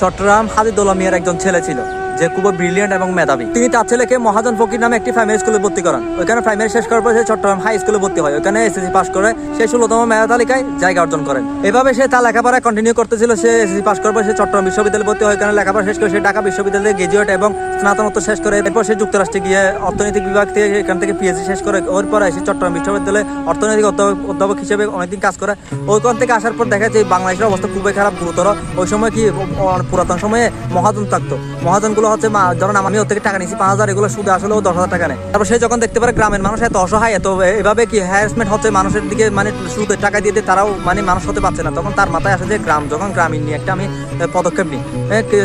চট্টগ্রাম হাজিদুল্লাহ মিয়ার একজন ছেলে ছিল। যে খুব ব্রিলিয়েন্ট এবং মেধাবী। তিনি তার ছেলেকে মহাজন ফকির নামে একটি প্রাইমারি স্কুলে ভর্তি করান। ওইখানে প্রাইমারি শেষ করার পর সে চট্টগ্রাম হাই স্কুলে ভর্তি হয়। ওখানে এসএসসি পাস করে সে ষোলোতম মেধা তালিকায় জায়গা অর্জন করেন। এভাবে সে তার লেখাপড়া কন্টিনিউ করতেছিল। সে এসএসসি পাস করার পর সে চট্টগ্রাম বিশ্ববিদ্যালয়ে ভর্তি হয়। ওখানে লেখাপড়া শেষ করে সে ঢাকা বিশ্ববিদ্যালয়ে গ্রাজুয়েট এবং স্নাতনোত্তর শেষ করে এরপর সে যুক্তরাষ্ট্রে গিয়ে অর্থনৈতিক বিভাগ থেকে এখান থেকে পিএইচডি শেষ করে। ওর পর এসে চট্টগ্রাম বিশ্ববিদ্যালয়ে অর্থনৈতিক অধ্যাপক হিসেবে অনেকদিন কাজ করে। ওইখান থেকে আসার পর দেখা যায় বাংলাদেশের অবস্থা খুবই খারাপ, গুরুতর। ওই সময় কি, পুরাতন সময়ে মহাজন থাকতো। মহাজনগুলো হচ্ছে ধরেন আমি ওর থেকে টাকা নিয়েছি, পাঁচ হাজার, এগুলো সুদে আসলে ও দশ হাজার টাকা নেয়। তারপর সে যখন দেখতে পারে গ্রামের মানুষ এত অসহায়, এত এভাবে কি হ্যারাসমেন্ট হচ্ছে মানুষের দিকে মানে সুদের টাকা দিয়ে তারাও মানে মানুষ হতে পারছে না। তখন তার মাথায় আসে যে গ্রাম, যখন গ্রামীণ নিয়ে একটা আমি পদক্ষেপ নিই।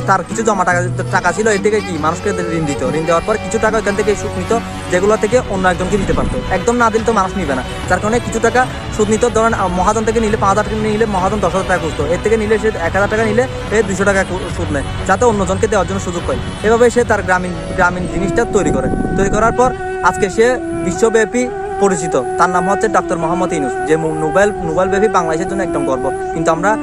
তার কিছু জমা টাকা টাকা ছিল, এর থেকে কি মানুষকে ঋণ দিত। ঋণ দেওয়ার পর কিছু টাকা ওইখান থেকে সুদ নিত, যেগুলো থেকে অন্য একজনকে দিতে পারতো। একদম না দিলে তো মানুষ নিবে না। যার কারণে কিছু টাকা সুদ নিত, ধরেন মহাজন থেকে নিলে পাঁচ হাজার নিলে মহাজন দশ হাজার টাকা খুঁজতো। এর থেকে নিলে সে এক হাজার টাকা নিলে দুশো টাকা সুদ নেয়, যাতে অন্যজনকে দেওয়ার জন্য সুযোগ পায়। এভাবে সে তার গ্রামীণ গ্রামীণ জিনিসটা তৈরি করে। তৈরি করার পর আজকে সে বিশ্বব্যাপী পরিচিত। তার নাম হচ্ছে ডক্টর মোহাম্মদ ইনুস যে নোবেল নোবেল ব্যাপী বাংলাদেশের জন্য একদম গর্ব। কিন্তু আমরা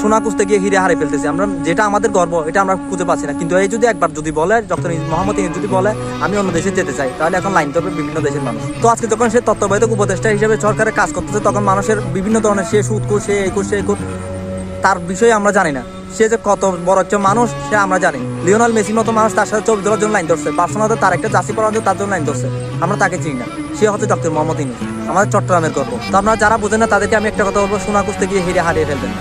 সোনা খুঁজতে গিয়ে হিরে হারে ফেলতেছি। আমরা যেটা আমাদের গর্ব, এটা আমরা খুঁজে পাচ্ছি না। কিন্তু এই যদি একবার যদি বলে, ডক্টর মোহাম্মদ ইনুস যদি বলে, আমি অন্য দেশে যেতে চাই, তাহলে এখন লাইন ধরবে বিভিন্ন দেশের মানুষ। তো আজকে যখন সে তত্ত্বাবধায়ক উপদেষ্টা হিসেবে সরকারের কাজ করতেছে, তখন মানুষের বিভিন্ন ধরনের সে সুদ করছে এই কুর সে এই তার বিষয়ে আমরা জানি না। সে যে কত বড় একটা মানুষ, সে আমরা জানি। লিওনাল মেসির মতো মানুষ তার সাথে ছবি তোলার জন্য লাইন ধরছে। বার্সেলোনাতে তার একটা চাষি পড়ার জন্য তার জন্য লাইন ধরছে। আমরা তাকে চিনি না। সে হচ্ছে ডক্টর মোহাম্মদ ইনুস আমাদের চট্টগ্রামের গর্ব। তো আপনারা যারা বোঝেন না, তাদেরকে আমি একটা কথা বলব সোনা কুস্তে গিয়ে হিরে হারিয়ে ফেলবেন।